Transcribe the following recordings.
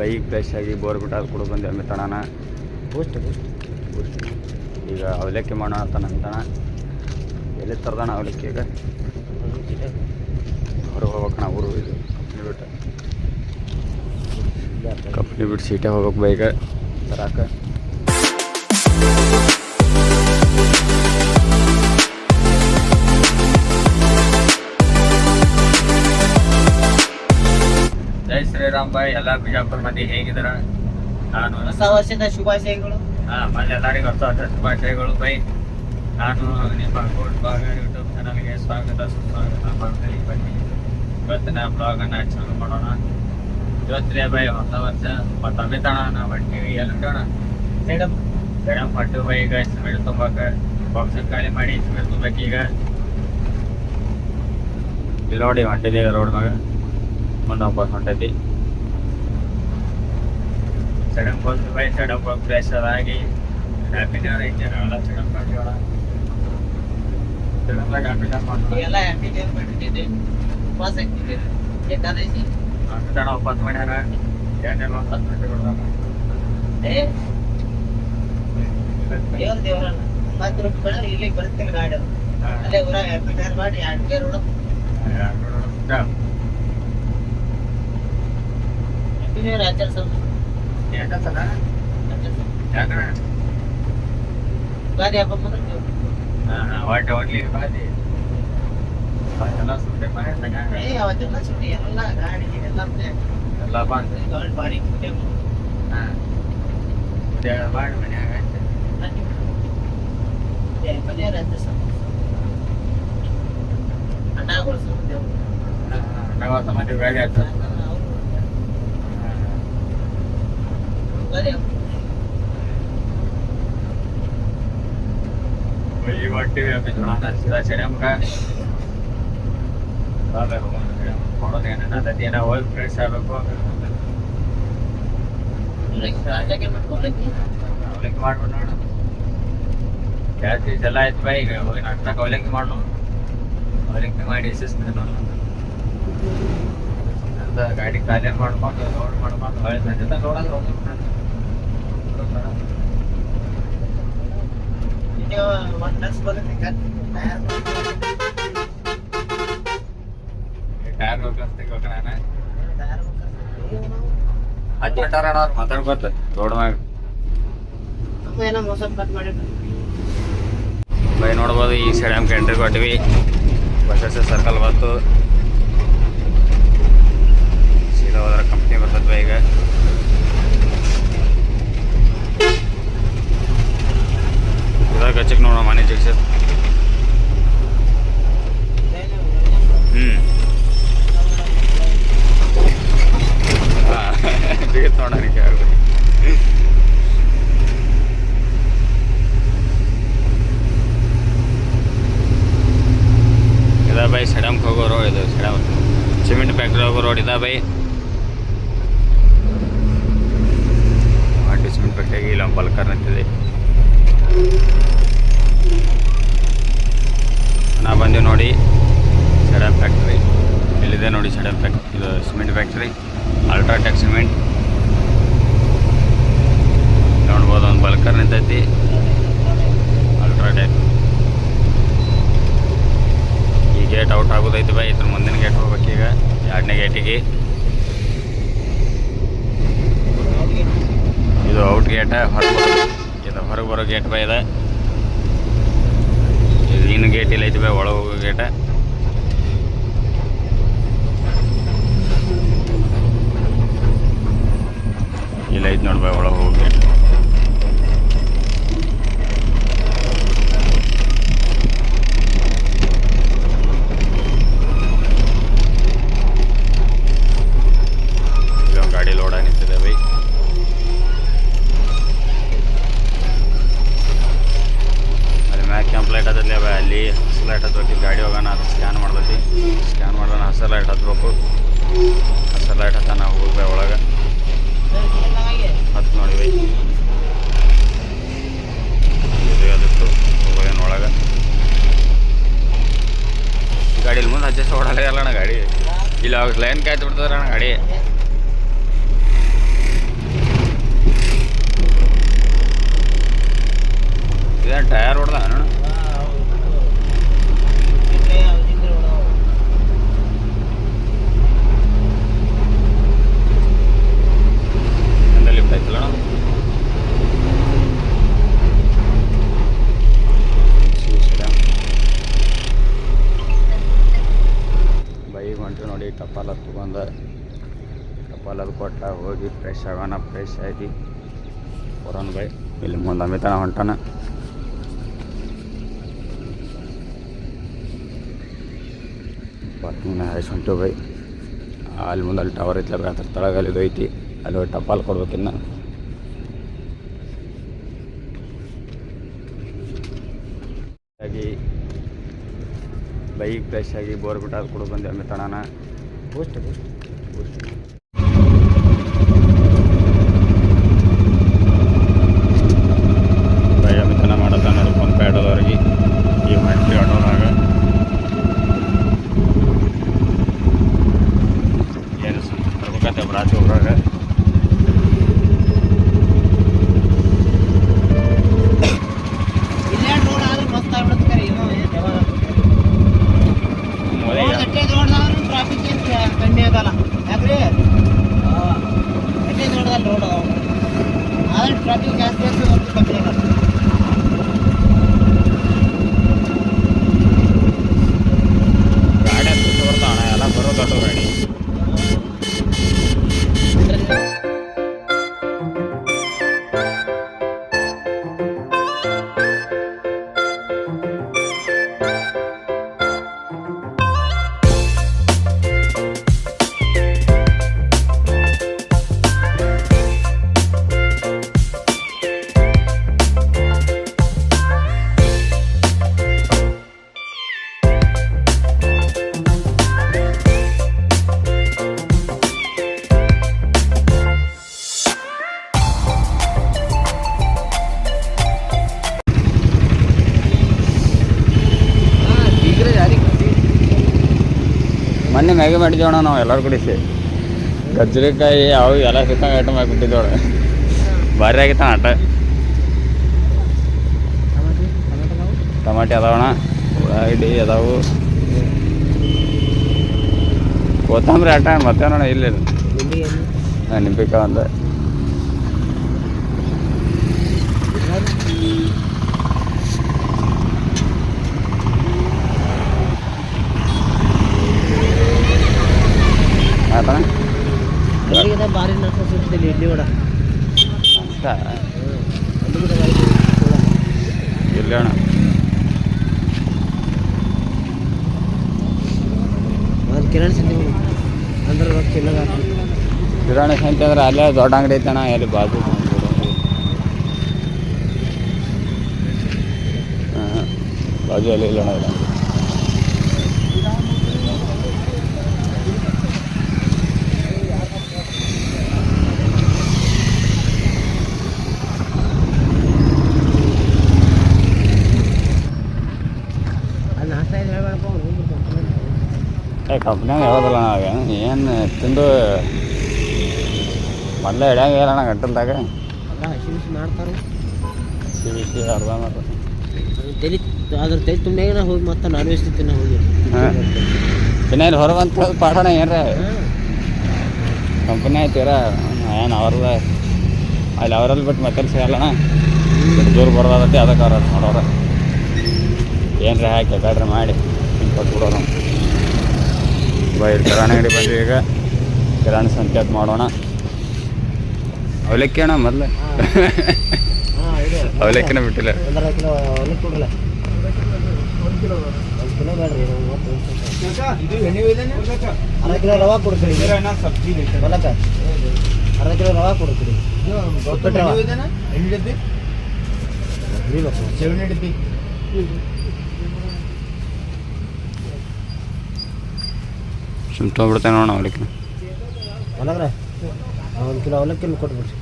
Bike fresh ಆಗಿ bore ಬಿಟ್ಟು ಅದು ಕೂಡ ಬಂದೆ ಮಿತ್ತಣನ ಬೂಸ್ಟ್ ಬೂಸ್ಟ್ ಈಗ ಅವಲಕ್ಕಿ ಮಾಡೋಣ ಅಂತ ಮಿತ್ತಣ ಎಲ್ಲಿ ತರ್ದಣ ಅವಲಕ್ಕಿ ಈಗ? ಹೊರಗೆ ಹೋಗ್ಬೇಕಣ್ಣ ಊರು ಇದು ಕಂಪ್ನಿ ಬಿಟ್ಟು. ಕಂಪ್ನಿ ಬಿಟ್ಟು ಸೀಟೇ ಹೋಗ್ಬೇಕು ಬೈಕ್ ತರಾಕ. ಶ್ರೀರಾಮ್ ಬಾಯ್ ಎಲ್ಲಾ ಬಿಜಾಪುರ ಮಂದಿ ಹೇಗಿದಾರ? ನಾನು ಹೊಸ ವರ್ಷದ ಶುಭಾಶಯಗಳು. ಎಲ್ಲರಿಗೂ ಹೊಸ ವರ್ಷದ ಶುಭಾಶಯಗಳು. ಬೈ ನಾನು ನಿಮ್ಮ ಗೋಲ್ಡ್ ಬ್ಲಾಗ್ ಯೂಟ್ಯೂಬ್ ಚಾನಲ್ಗೆ ಸ್ವಾಗತ ಸುಸ್ವಾಗತ ಮಾಡ್ತೀನಿ. ಬನ್ನಿ ಇವತ್ತಿನ ಬ್ಲಾಗನ್ನು ಚಾಲು ಮಾಡೋಣ. ಇವತ್ತಿನ ಬೈ ಹೊಸ ವರ್ಷ. ಮತ್ತೆ ಅಮಿತಾಣ ನಾವು ಹೊಂಟೀವಿ ಎಲ್ಲ ಮೇಡಮ್ ಮೇಡಮ್ ಹೊಟ್ಟು ಬೈ ಈಗ ಸಿಮೆಂಟ್ ತುಂಬಾಕ. ಬಾಕ್ಸ್ ಖಾಲಿ ಮಾಡಿ ಸಿಮೆಂಟ್ ತುಂಬಕ್ಕೆ ಈಗ. ಇಲ್ಲಿ ನೋಡಿ ಹೊಂಟಿದ್ದೀವಿ ರೋಡ್ ಮ್ಯಾಗ. ಮುಂದೆ ವಾಪಸ್ ಹೊಂಟೈತಿ. ಸಡನ್ ಬಂದು ಬೈ ಸಡನ್ ಬಂದು ಫ್ರೆಶ್ ಅದಾಗಿ ಹ್ಯಾಪಿ ಇಯರ್ ಐತೆ ನಾವೆಲ್ಲ ಸಡನ್ ಮಾಡಿಯೋಣ ಸಡನ್ ಆಗಿ ಹ್ಯಾಪಿ ನ್ಯೂ ಮಾಡೋಣ ಎಲ್ಲ ಎಂಟರ್ಟೈನ್ಮೆಂಟ್ ಇದೆ ಉಪವಾಸ ಆಗ್ತಿದೆ ಏಕಾದಶಿ ಅಮಿತಣ ಒಪ್ಪತ್ತು ಮಾಡ್ಯಾರ ಏನೆಲ್ಲ ಒಂದು ಹತ್ತು ಗಂಟೆ ಕೊಡ್ತಾರ ಏ ದೇವ್ರ ದೇವ್ರ ಹತ್ತು ರೂಪಾಯಿ ಇಲ್ಲಿಗೆ ಬರ್ತೀನಿ ಗಾಡಿ. ಅಲ್ಲೇ ಊರಾಗ ಮಾಡಿ ರೋಡ್ ಹ್ಯಾಪಿ ನ್ಯೂ ಇಯರ್ ಆಚರಿಸೋದು ಯಾಕಂತನ ಆಚರಿಸೋದು. ಯಾಕಂದ್ರೆ ಗಾಡಿ ಹಬ್ಬ ಬಂದ್ರೆ ಒಟ್ಟು ಒಟ್ಲಿ ಬಾದಿ ಎಲ್ಲ ಸುಮ್ಮನೆ ಮಾಡಿ ಏ ಅವತ್ತೆಲ್ಲ ಸುಟ್ಟಿ ಎಲ್ಲ ಗಾಡಿ ಎಲ್ಲ ಎಲ್ಲ ಬಂದು ಗಾಡಿ ಬಾಡಿ ಕುಟ್ಟೆ ಹಾಂ ಮಾಡಿ ಮನ್ಯಾಗ ಆಯ್ತು ಮನೆಯವ್ರ ಆಚರಿಸೋದು ಅಣ್ಣಗಳು ಸುಮ್ಮನೆ ನಲವತ್ತು ಮಂದಿ ಬೇರೆ ಆಯ್ತು ಗಾಡಿ ಹಬ್ಬ ಈ ಹೊಟ್ಟಿವಿ ಅಪ್ಪಿದ್ರು ಸೆಡಮ್ಗ ಕೊಡೋದೇನ ಏನೋ ಹೋಗಿ ಫ್ರೆಶ್ ಆಗಬೇಕು ರಾಜಕ್ಕೆ ಮಾಡ್ಕೊಳಕ್ಕೆ ಅವಲಕ್ಕಿ ಮಾಡ್ಬಿಟ್ಟು ನೋಡು ಜಾಸ್ತಿ ಎಲ್ಲ ಆಯ್ತು ಬೈ ಈಗ ಹೋಗಿ ನಾಟಕ ಅವಲಕ್ಕಿ ಮಾಡು ಅವಲಕ್ಕಿ ಮಾಡಿ ಶಿಸ್ತು ಅಂತ ಗಾಡಿ ಖಾಲಿ ಮಾಡ್ಕೊಂಡು ಲೋಡ್ ಮಾಡ್ಕೊಂಡು ಹೊಳೆ ಸಂಜೆ ತನಕ ನೋಡೋದು ಇದು ಒಂದ್ ನರ್ಸ್ ಬರುತ್ತೆ ಟೈರ್ ಬೈ ನೋಡ್ಬೋದು ಈ ಸೈಡ್ ನಮ್ಗೆ ಎಂಟ್ರಿ ಕೊಟ್ಟಿವಿ ಬಸ್ ಸರ್ಕಲ್ ಬಂತು ಸೀದಾ ಹೋದ್ರೆ ಕಂಪ್ನಿ ಬರ್ತದೆ ಈಗ ಹಚ್ಚಕ್ಕೆ ನೋಡೋ ಮನೆ ಜಗ್ಸದ್ ಹ್ಞೂ ಆಗ್ಬೋದು ಇದ ಬೈ ಸಡಮ್ಗೆ ಹೋಗೋ ರೋಡ್ ಇದು ಸಡಮ್ ಸಿಮೆಂಟ್ ಫ್ಯಾಕ್ಟ್ರಿ ಹೋಗೋ ರೋಡ್ ಇದ ಬೈ ಸಿಮೆಂಟ್ ಫ್ಯಾಕ್ಟ್ರಿಗೆ ಇಲ್ಲ ಬಲ್ಕರ್ ನಿಂತಿದೆ ನಾ ಬಂದೀವಿ ನೋಡಿ ಸಡಮ್ ಫ್ಯಾಕ್ಟ್ರಿ ಇಲ್ಲಿದೆ ಫ್ಯಾಕ್ಟ್ ಸಡಮ್ ಇದು ಸಿಮೆಂಟ್ ಫ್ಯಾಕ್ಟ್ರಿ ಅಲ್ಟ್ರಾಟೆಕ್ ಸಿಮೆಂಟ್ ನೋಡ್ಬೋದು, ಒಂದು ಬಲ್ಕರ್ ನಿಂತೈತಿ. ಅಲ್ಟ್ರಾಟೆಕ್ ಈ ಗೇಟ್ ಔಟ್ ಆಗೋದೈತಿ ಬೈ, ಇದ್ರ ಮುಂದಿನ ಗೇಟ್ ಹೋಗ್ಬೇಕೀಗ ಎರಡನೇ ಗೇಟಿಗೆ ಇದು ಔಟ್ ಗೇಟ ಹೊರಗೆ ಇದು ಹೊರಗೆ ಬರೋ ಗೇಟ್ ಬೈ, ಇದೆ. ಇದು ಇನ್ನು ಗೇಟ್ ಇಲ್ಲ ಐತಿ ಬೈ, ಒಳಗೆ ಹೋಗೋ ಗೇಟ ಇಲ್ಲ ಐತಿ ನೋಡಿ ಬೈ ಒಳಗೆ ಹೋಗಿ. ಗಾಡಿ ಲೋಡ್ ನಿಂತಿದೆ ಬೈ. ಅಲ್ಲಿ ಮ್ಯಾಗ ಕೆಂಪು ಲೈಟ್ ಬೈ ಅಲ್ಲಿ ಹಸಿರು ಲೈಟ್ ಹತ್ಬೇಕು ಗಾಡಿ ಹೋಗೋಣ ಅದು ಸ್ಕ್ಯಾನ್ ಮಾಡ್ತೈತಿ ಸ್ಕ್ಯಾನ್ ಮಾಡೋಣ ಹಸಿರು ಲೈಟ್ ಹತ್ಬೇಕು. ಹಸಿರು ಲೈಟ್ ಹತ್ತ ನಾವು ಹೋಗ್ಬೇ ಒಳಗೆ. ಮತ್ತು ನೋಡಿ ಬೈ ಅದಿತ್ತು ಹೋಗೇನು ಒಳಗೆ. ಗಾಡಿಲಿ ಮುಂದೆ ಅಡ್ಜಸ್ಟ್ ಓಡಲ್ಲ ಅಲ್ಲಣ್ಣ ಗಾಡಿ. ಇಲ್ಲ, ಅವಾಗ ಲೈನ್ ಕಾಯ್ತು ಬಿಡ್ತದ್ರ ಅಣ್ಣ ಗಾಡಿ. ಇದೇನು ಟಯರ್ ಹೊಡ್ದ ಅಣ್ಣ? ಫ್ರೆಶ್ ಆಗೋಣ ಫ್ರೆಶ್ ಆಗಿ ಕೊರೋನ್ ಬೈ ಇಲ್ಲಿ ಮುಂದೆ ಅಮಿತಾನ ಹೊಂಟಾನ ಪಾರ್ಕಿಂಗ್ನ ಹಾಯ್ಸಿ ಹೊಂಟು ಬೈ ಅಲ್ಲಿ ಮುಂದೆ ಅಲ್ಲಿ ಟವರ್ ಐತ್ಲ ಅದ್ರ ತಳಗಲ್ಲಿ ಇದು ಐತಿ ಅಲ್ಲಿ ಹೋಗಿ ಟಪಾಲ್ ಕೊಡ್ಬೇಕಿನ್ನ ಬೈಕ್ ಫ್ರೆಶ್ ಆಗಿ ಬೋರ್ ಬಿಟ್ಟು ಅದು ಕೊಡು ಬಂದೆ ಅಮಿತಾಣನ ಬೂಸ್ಟ್ ಬೂಸ್ಟ್ ಬೈ ಮ್ಯಾಗಿ ಮಾಡಿದ್ದೇವಣ ನಾವು ಎಲ್ಲರೂ ಕುಡಿಸಿ ಗಜ್ಜರಿಕಾಯಿ, ಅವು ಎಲ್ಲ ಸಿಕ್ಕಂಗೆ ಐಟಮ್ ಆಗಿಬಿಟ್ಟಿದ್ದೇವಳ ಭಾರಿ ಆಗಿತ್ತ ಆಟ. ಟಮಾಟಿ ಅದಾವಣ ಉಳ್ಳಾಗಡ್ಡಿ ಅದಾವು. ಕೊತ್ತಂಬರಿ ಆಟ ಮತ್ತೇನೋಣ ಇಲ್ಲ? ನಿಂಬಿಕಾಯಿ ಒಂದು ಆತಣ ಅಲ್ಲಿಗಿಂತ ಭಾರಿ ನಷ್ಟ ಸಿಗ್ತಿಲ್ಲ ಇಡ್ಲಿ ವಡ ಅಷ್ಟ ಅಲ್ಲಿಗಿಂತ ಭಾರಿ ಸಿಗ್ತಿಲ್ಲ. ಇಲ್ಲ ಅಣ್ಣ ಅದು ಕಿರಣ್ ಸಂತೆ ಹೋಗಿ ಅಂದ್ರೆ ರೊಕ್ಕ ಇಲ್ಲ ಕಿರಾಣಿ ಸಂತೆ ಅಂದ್ರೆ ಅಲ್ಲೇ ದೊಡ್ಡ ಅಂಗಡಿ ಐತಣ್ಣ ಎಲ್ಲಿ ಬಾಜು ಹಾಂ ಬಾಜು ಅಲ್ಲಿ ಇಲ್ಲ ಅಣ್ಣ ಇಲ್ಲ ಅಲ್ಲಿ ನಾಷ್ಟ ಇದೆ ಹೇಳ್ಬೇಡಪ್ಪ ಅವ್ನು ಹೋಗ್ಬಿಡ್ತಾನೆ. ಏ ಕಂಪ್ನ್ಯಾಗ ಹೇಳೋದಿಲ್ಲ ನಾವು ಏನು ತಿಂದು ಮೊದಲೇ ಹಿಡ್ಯಾಂಗ ಹೇಳೋಣ ಗಂಟಲ್ದಾಗ. ಮಾಡ್ತಾರೆ. ಬಿಸಿ ಬಿಸಿ ಅರ್ಧ ಅದು ತಲೆ ಅದ್ರ ತಲೆ ತುಂಬ್ಯಾಗ ಹೋಗಿ ಮತ್ತೆ ನಾನ್ ವೆಜ್ ತಿನ್ನ ಹೋಗಿ. ಹಾಂ. ಇನ್ನು ಇಲ್ಲಿ ಹೊರಗಂತ ಪಾಠಣ ಏನ್ರ? ಕಂಪ್ನಿ ಐತಿರ? ಏನು ಅವ್ರದ ಅಲ್ಲಿ ಅವರಲ್ಲಿ ಬಿಟ್ಟು ಮತ್ತೆ ಸಿಗಲ್ಲಣ್ಣ ದೂರ ಬರೋದತ್ತೆ ಅದಕ್ಕೆ ಅವ್ರ ಮಾಡೋರ. ಏನ್ರಿ ಹಾಕಿ ಬೇಡ್ರಿ ಮಾಡಿ ಕೊಟ್ಬಿಡೋರು. ಬೈ ಕಿರಾಣಿ ಅಂಗಡಿ ಬಂದ್ವಿ ಈಗ. ಕಿರಾಣಿ ಸಂತೆ ಅಂತ ಮಾಡೋಣ. ಅವಲಕ್ಕಿ ಅಣ್ಣ ಮೊದಲು. ಅವಲಕ್ಕಿನ ಬಿಟ್ಟಿಲ್ಲ. ಅರ್ಧ ಕಿಲೋ ರವಾ ಕೊಡ್ತೀರಿ. ಹೊಲಕ್ಕ ಅರ್ಧ ಕಿಲೋ ರವಾ ಕೊಡ್ತೀರಿ ರವಾ. ಹಿಡಿಬೇಕು. ಸುಮ್ ತೊಗೊಂಡ್ಬಿಡ್ತೇನೆ ನೋಡೋಣ ಅವಲಕ್ಕಿ. ಒಂದು ಕಿಲೋ ಅವಲಕ್ಕಿ ಕೊಟ್ಬಿಡ್ರಿ.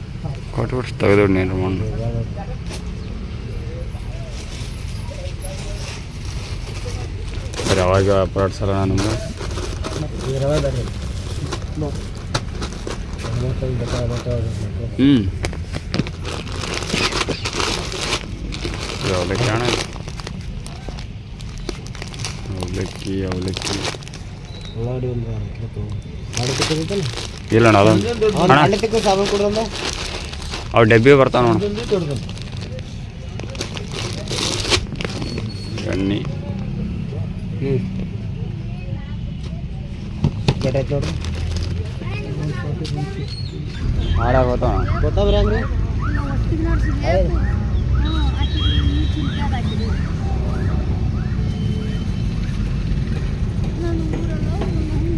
ಕೊಟ್ಬಿಟ್ಟು ತೆಗೆದು ನೀರು ಮಣ್ಣು ಅವಾಗ ಹೊರಡ್ಸಲ್ಲ ನಮ್ಗೆ ಹ್ಞೂ ಅವಲಕ್ಕಿ ಅವಲಕ್ಕಿ ಅವಲಕ್ಕಿ. ಉಳ್ಳಾಗಡ್ಡಿ ಒಂದು. ಮಾಡಿ ಕೊಟ್ಟಿರ್ತಲ್ಲ? ಇಲ್ಲ ಅಣ್ಣ ಅದೊಂದು ಅಣ್ಣ. ಹಣ್ಣು ತಿಕ್ಕೋ ಸಾಬೂನು ಕೊಡ್ರಂದ ಅವು ಡಬ್ಬಿ ಬರ್ತಾವ ನೋಡು. ಎಣ್ಣೆ. ಹ್ಞೂ ಕೆಟ್ಟೈತೆ ನೋಡ್ರಿ ಹಾಳಾಗೋತಾವ ಕೊತ್ತಂಬರಿ ಕೊತ್ತಂಬರಿ ಹೆಂಗ್ರಿ ಕೊತ್ತಂಬರಿ ಹೆಂಗ್ರಿ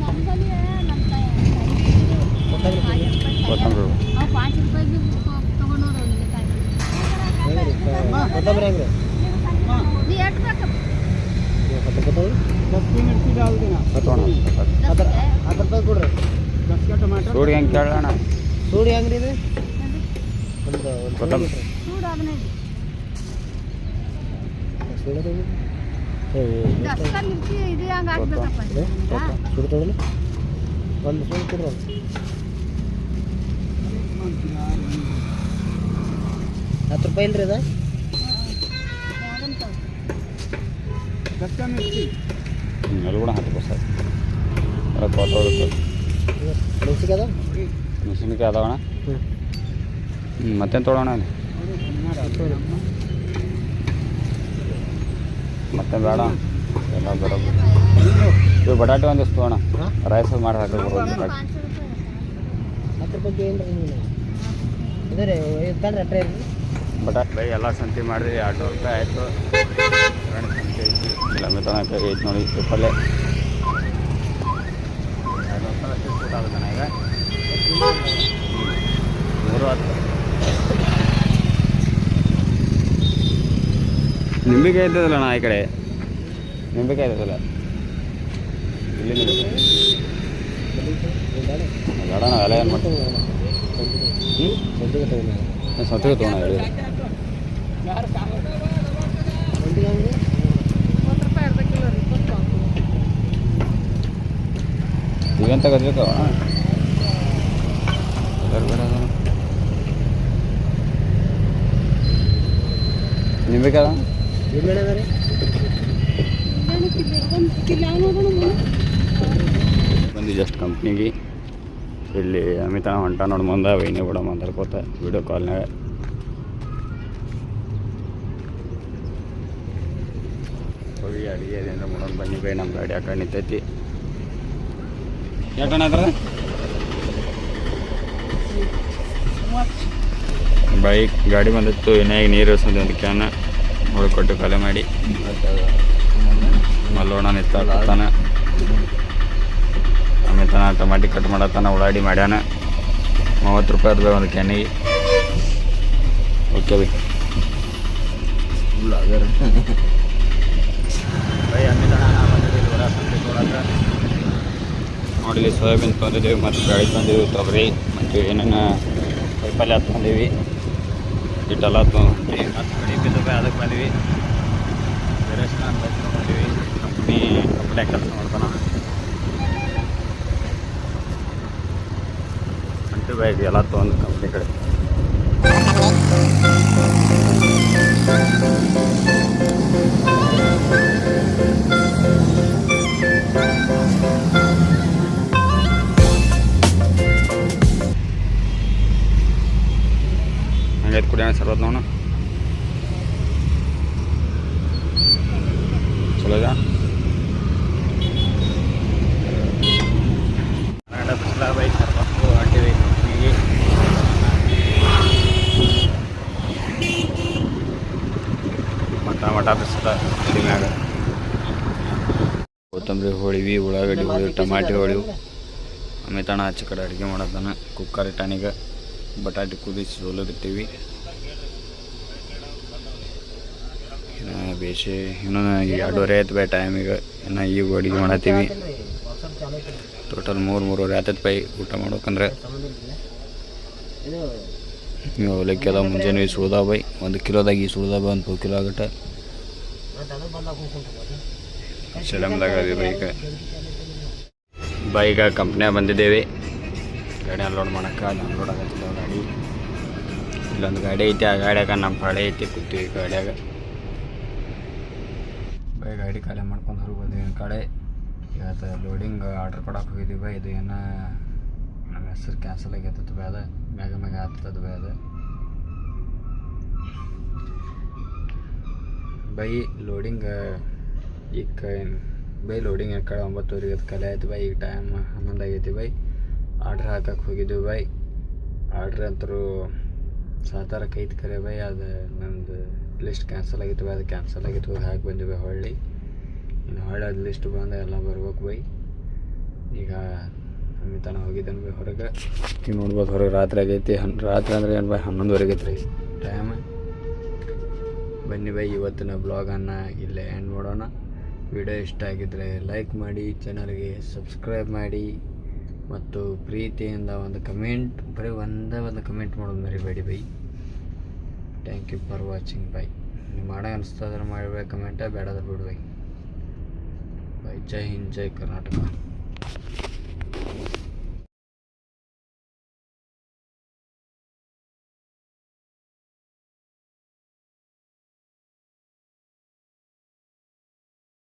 ಹತ್ತು ಕೊತ್ತಂಬರಿ ಕೊತ್ತೋಣ ಹತ್ತು ಹತ್ತು ರೂಪಾಯಿ ಕೊಡ್ರಿ ಸೂಡಿ ಹೆಂಗೆ ಕೇಳೋಣ ಸೂಡಿ ಹೆಂಗ್ರಿ ಇದು ಕೊತ್ತಂಬರಿ. ಒಂದು ಸ್ಪೂನ್ ಕೊಡ್ರಿ ಒಂದು. ಹತ್ತು ರೂಪಾಯಿ ಇಲ್ರಿ ಅದ ಅದು ಕೂಡ ಹತ್ತು ಅದ ಮೆಣಸಿನ್ಕಾಯಿ ಅದಾವಣ ಹ್ಞೂ ಮತ್ತೇನು ತೊಗೊಳೋಣ ಅಲ್ಲಿ ಮತ್ತೆ ಬೇಡ? ಎಲ್ಲ ಬರೋದು ಇವು ಬಟಾಟೆ ಒಂದಿಷ್ಟು ತೊಗೋಣ ರೈಸ್ ಮಾಡಿ ಹಾಕಿ ಬರೋದು ಬಗ್ಗೆ ಏನು ರೀ ನೀವು? ಇದು ರೀ ಇದು ಕಂಡ್ರೆ ಅಟ್ರೆ ರೀ ಬಟಾಟೆ ಬೈ ಎಲ್ಲ ಸಂತೆ ಮಾಡಿದ್ರೆ ಎರಡು ನೂರು ರೂಪಾಯಿ ಆಯಿತು. ಸಂತೆ ಐತಿ ಕಿಲೋಮೀಟರ್ ತನಕ ಐತಿ ನೋಡಿ ರೂಪಾಯಿ ಅಷ್ಟು ಸೂಟ್ ಆಗುತ್ತೆ ಈಗ ಮೂರು ಹತ್ತು ನಿಂಬಿಕಾಯಿ ಇದ್ದದಲ್ಲ ನಾ ಈ ಕಡೆ? ನಿಂಬಿಕಾಯಿ ಇದ್ದದಲ್ಲ ಇಲ್ಲಿ ನಿಂಬಿಕಾಯಿ ಬೇಡ ನಾವು ಎಲ್ಲ ಏನು ಮಾಡ್ತೀವಿ ಹ್ಞೂ ಸಂತಿಗೆ ತಗೊಂಡು ಸತ್ತಿಗೆ ತೊಗೊಂಡು ಹೇಳಿ ಸಂತಿಗೆ ಹೆಂಗ್ರಿ ಇವೆಂತ ಗದ್ಬೇಕು ಬೇಡ ಬೇಡ ನಿಂಬಿಕಾಯ ಏನು ಮೇಡಮ್ ರೀ ಬಂದು ಜಸ್ಟ್ ಕಂಪ್ನಿಗೆ ಇಲ್ಲಿ ಅಮಿತಾ ಹೊಂಟ ನೋಡಿ ಮುಂದೆ, ವೈನಿ ಬಿಡ ಮಾತಾಡ್ಕೋತ ವಿಡಿಯೋ ಕಾಲ್ನಾಗ ಹೋಗಿ ಅಡುಗೆ ಅದೇನು ಮಾಡೋಣ ಬನ್ನಿ ಬೈ ನಮ್ಮ ಗಾಡಿ ಆ ಕಡೆ ನಿಂತೈತಿ. ಯಾಕಣ್ಣ ಬೈಕ್ ಗಾಡಿ ಬಂದಿತ್ತು ಏನೇ ನೀರು ಇಳಿಸೋದು ಒಂದು ಕ್ಯಾನ ಹೊಳ್ಕೊಟ್ಟು ಕಲೆ ಮಾಡಿ. ಮಲ್ಲೋಣ ನಿತ್ತಾನ ಆಮೇಲೆ ಟಮಾಟಿ ಕಟ್ ಮಾಡತ್ತಾನ ಉಳ್ಳಾಡಿ ಮಾಡ್ಯಾನ. ಮೂವತ್ತು ರೂಪಾಯಿ ಅದು ಒಂದು ಕ್ಯಾನಿಗೆ ಓಕೆ ಬೈ ನೋಡಿ ಸೋಯಾಬೀನ್ ತಂದಿದ್ದೀವಿ, ಮತ್ತು ಗಾಳಿ ತಂದಿದ್ದೀವಿ, ತೊಗರಿ, ಮತ್ತು ಏನೇನು ಕಾಯಿಪಲ್ಯ ಬಂದೀವಿ. ಇಟ್ಟೆಲ್ಲ ಹತ್ತು ಮತ್ತು ಕಡಿ ಬಿದ್ದು ಅದಕ್ಕೆ ಬೇರೆ ಸ್ನಾನ ಬಂದೀವಿ. ಕಂಪ್ನಿ ಕಂಪ್ನಿ ಕೆಲಸ ಮಾಡ್ತಾನ. ಅಂಟು ಬ್ಯಾಗ್ ಎಲ್ಲ ತೊಗೊಂಡು ಕಂಪ್ನಿ ಕಡೆ. ಹಂಗೈತೆ ಕುಡಿಯೋಣ ಸರ್ವತ್ ನೋಡ ಮಟ ಮಟ ಬಿಸಿಲ ಮ್ಯಾಗ ಕೊತ್ತಂಬರಿ ಹೋಳಿವಿ ಉಳ್ಳಾಗಡ್ಡಿ, ಹೋಳಿ, ಟಮಾಟಿ ಹೋಳಿವು ಅಮಿತಾಣ ಆಚೆ ಕಡೆ ಅಡುಗೆ ಮಾಡತ್ತಾನ ಕುಕ್ಕರ್ ಇಟ್ಟಾನೀಗ ಬಟಾಟೆ ಕುದಿಸಿ ಸೋಲದಿಟ್ಟಿವಿ ಇನ್ನು ಬೇಸಿ ಇನ್ನೂ ಎರಡೂವರೆ ಆಯ್ತು ಬೈ ಟೈಮ್ ಈಗ. ಇನ್ನು ಈಗ ಅಡುಗೆ ಮಾಡತ್ತೀವಿ. ಟೋಟಲ್ ಮೂರು, ಮೂರುವರೆ ಆತೈತೆ ಬೈ ಊಟ ಮಾಡ್ಬೇಕಂದ್ರೆ. ಅವಲಕ್ಕಿ ಅದ ಮುಂಜಾನೆ ಸೂದಾ ಬೈ. ಒಂದು ಕಿಲೋದಾಗ ಈ ಬೈ, ಒಂದು ಕಿಲೋ ಆಗಟ್ಟ. ಸೆಡಮ್ದಾಗ ಅದೇ ಬೈಕ್. ಬೈಗ ಕಂಪ್ನಿಯಾಗ ಬಂದಿದ್ದೇವೆ. ಗಾಡಿ ಅನ್ಲೋಡ್ ಮಾಡಕ್ಕೆ ಅದು ಅನ್ಲೋಡ್ ಆಗತ್ತಿಲ್ಲ ಗಾಡಿ. ಇಲ್ಲೊಂದು ಗಾಡಿ ಐತಿ, ಆ ಗಾಡಿಯಾಗ ನಮ್ಮ ಪಾಳೆ ಐತಿ ಕೂತೀವಿ ಗಾಡಿಯಾಗ. ಬೈ, ಗಾಡಿ ಖಾಲಿ ಮಾಡ್ಕೊಂಡು ಹೊರಗೆ ಬಂದಿವಿ ಕಡೆ. ಇವತ್ತು ಲೋಡಿಂಗ್ ಆರ್ಡ್ರ್ ಕೊಡಕ್ಕೆ ಹೋಗಿದ್ದೀವಿ ಇದು ಏನೋ, ನಮ್ಮ ಹೆಸರು ಕ್ಯಾನ್ಸಲ್ ಆಗೈತದ ಬೈ ಅದ. ಮ್ಯಾಗ ಮ್ಯಾಗ ಆಗ್ತದ ಬೈ ಬೈ ಲೋಡಿಂಗ್ ಈಗ ಬೈ ಲೋಡಿಂಗ್ ಕಡೆ ಒಂಬತ್ತುವರೆಗೆ ಅದು ಕಲೆ ಆಯ್ತು ಬೈ ಈಗ ಟೈಮ್ ಹನ್ನೊಂದು ಆಗೈತಿ ಬೈ. ಆರ್ಡ್ರ್ ಹಾಕಕ್ಕೆ ಹೋಗಿದ್ದೀವಿ ಬೈ. ಆರ್ಡ್ರ್ ಅಂತರೂ ಸಾತಾರ ಕೈತ್ ಕರೆ ಬೈ ಅದು ನಮ್ಮದು ಲಿಸ್ಟ್ ಕ್ಯಾನ್ಸಲ್ ಆಗಿತ್ತು ಬೈ ಅದು ಕ್ಯಾನ್ಸಲ್ ಆಗಿತ್ತು ಹೋಗಿ ಹಾಕಿ ಬಂದಿವಿ ಹೊಳ್ಳಿ. ಇನ್ನು ಹೊಳ್ಳಿ ಅದು ಲಿಸ್ಟ್ ಬಂದ ಎಲ್ಲ ಬರ್ಬೇಕು ಬೈ. ಈಗ ತನ ಹೋಗಿದ್ದಾನೆ ಬೈ ಹೊರಗೆ. ಈಗ ನೋಡ್ಬೋದು ಹೊರಗೆ ರಾತ್ರಿ ಆಗೈತಿ ಹನ್ ರಾತ್ರಿ ಅಂದ್ರೆ ಏನು ಬೈ ಹನ್ನೊಂದುವರೆಗೆ ಐತ್ರಿ ಟೈಮ್ ಬನ್ನಿ ಬೈ, ಇವತ್ತಿನ ಬ್ಲಾಗನ್ನು ಇಲ್ಲೇ ಎಂಡ್ ಮಾಡೋಣ. ವಿಡಿಯೋ ಇಷ್ಟ ಆಗಿದ್ದರೆ ಲೈಕ್ ಮಾಡಿ ಚಾನಲ್ಗೆ ಸಬ್ಸ್ಕ್ರೈಬ್ ಮಾಡಿ ಮತ್ತು ಪ್ರೀತಿಯಿಂದ ಒಂದು ಕಮೆಂಟ್ ಬರೀ ಒಂದೇ ಒಂದು ಕಮೆಂಟ್ ಮಾಡೋದು ಮರಿಬೇಡಿ ಬೈ. Thank you for watching by ನೀವು ಮಾಡೋ ಅನಿಸ್ತದ್ರೆ ಮಾಡಬೇಡ ಕಮೆಂಟೇ ಬೇಡದ್ರೆ ಬಿಡು ಬೈ. ಬೈ, ಜೈ ಹಿಂದ್, ಜೈ ಕರ್ನಾಟಕ.